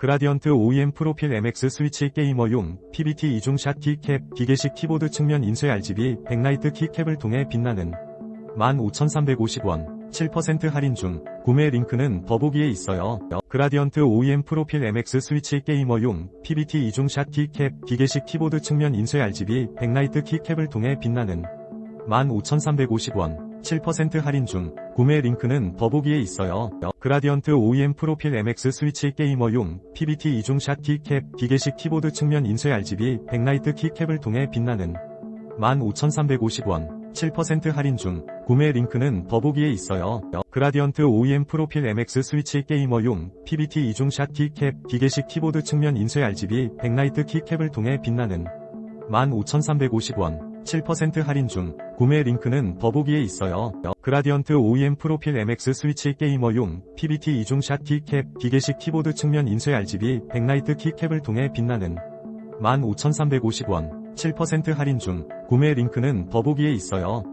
그라디언트 OEM 프로필 MX 스위치 게이머용 PBT 이중샷 키캡 기계식 키보드 측면 인쇄 RGB 백라이트 키캡을 통해 빛나는 15,350원 7% 할인 중 구매 링크는 더보기에 있어요. 그라디언트 OEM 프로필 MX 스위치 게이머용 PBT 이중샷 키캡 기계식 키보드 측면 인쇄 RGB 백라이트 키캡을 통해 빛나는 15,350원 7% 할인 중 구매 링크는 더보기에 있어요. 그라디언트 OEM 프로필 MX 스위치 게이머용 PBT 이중샷 키캡 기계식 키보드 측면 인쇄 RGB 백라이트 키캡을 통해 빛나는 15,350원 7% 할인 중 구매 링크는 더보기에 있어요. 그라디언트 OEM 프로필 MX 스위치 게이머용 PBT 이중샷 키캡 기계식 키보드 측면 인쇄 RGB 백라이트 키캡을 통해 빛나는 15,350원 7% 할인 중 구매 링크는 더보기에 있어요. 그라디언트 OEM 프로필 MX 스위치 게이머용 PBT 이중샷 키캡 기계식 키보드 측면 인쇄 RGB 백라이트 키캡을 통해 빛나는 15,350원 7% 할인 중 구매 링크는 더보기에 있어요.